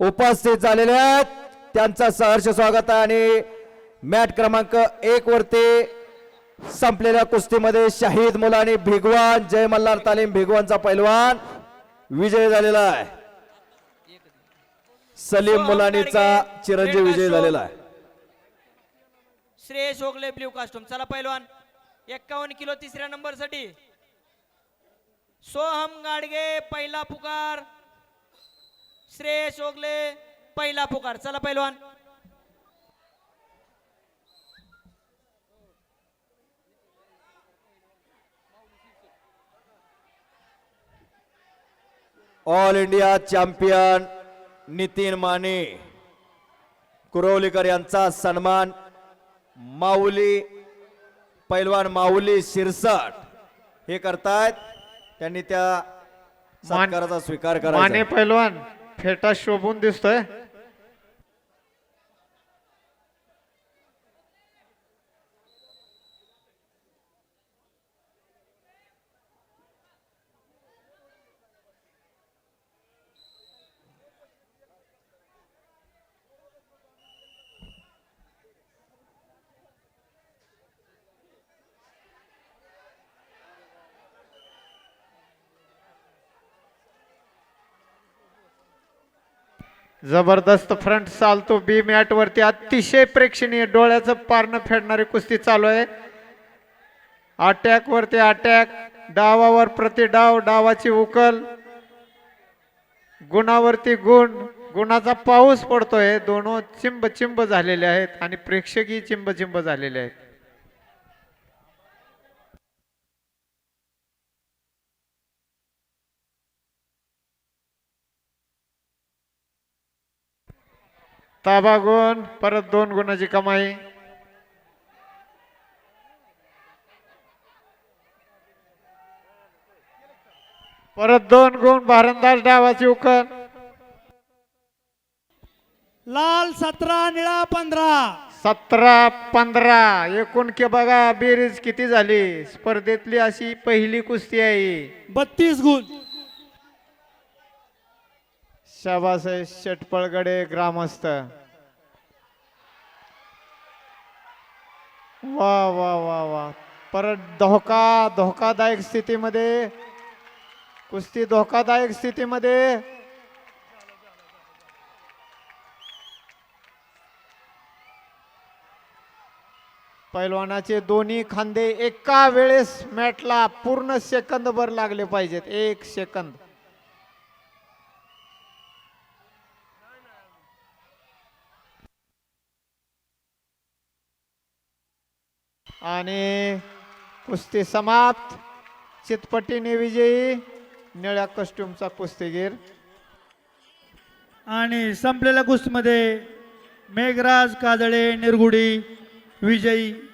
उपस्थित झालेले आहेत. त्यांचं सहर्ष स्वागत आहे आणि मॅट क्रमांक एक वरती संपलेल्या कुस्तीमध्ये शाहीद मुलानी भिगवान जय मल्हार तालीम भिगवानचा पैलवान विजय झालेला आहे. सलीम मुलानीचा चिरंजीव विजय झालेला आहे. श्रेयस ओगले ब्ल्यू कास्टूम चला पैलवान एक्कावन्न किलो तिसऱ्या नंबरसाठी सोहम गाडगे पहिला पुकार. श्रेयस ओगले पहिला पुकार. चला पैलवान. All India champion Nitin Mane Kurvalikar यांचा सन्मान माऊली पैलवान माऊली शिरसाट. हे करतायत त्यांनी त्या सत्काराचा स्वीकार माने करायचा पैलवान. फेटा शोभून दिसतोय. जबरदस्त फ्रंट चालतो. बी मॅट वरती अतिशय प्रेक्षणीय. डोळ्याचं पारणं फेडणारी कुस्ती चालू आहे. अटॅक वरती अटॅक डावावर प्रति डाव डावाची उकल. गुणावरती गुण. गुणाचा पाऊस पडतोय. दोन चिंब चिंब झालेले आहेत आणि प्रेक्षकही चिंब चिंब झालेले आहेत. ताबा गुण परत दोन गुणाची कमाई. परत दोन गुण भारंदाज डावाची उकल. लाल सतरा निळा पंधरा. सतरा पंधरा. एकूण के बघा बेरीज किती झाली? स्पर्धेतली अशी पहिली कुस्ती आहे. बत्तीस गुण. शाबासाहेब शेटपळगडे ग्रामस्थ. वा वा वा वा. परत धोका धोकादायक स्थितीमध्ये कुस्ती धोकादायक स्थितीमध्ये. पैलवानाचे दोन्ही खांदे एका वेळेस मॅटला पूर्ण सेकंद भर लागले पाहिजेत. एक सेकंद. आणि कुस्ती समाप्त. चितपटीने विजयी निळ्या कस्ट्युमचा कुस्तीगीर. आणि संपलेल्या कुस्तीमध्ये मेघराज काजळे निरगुडी विजयी.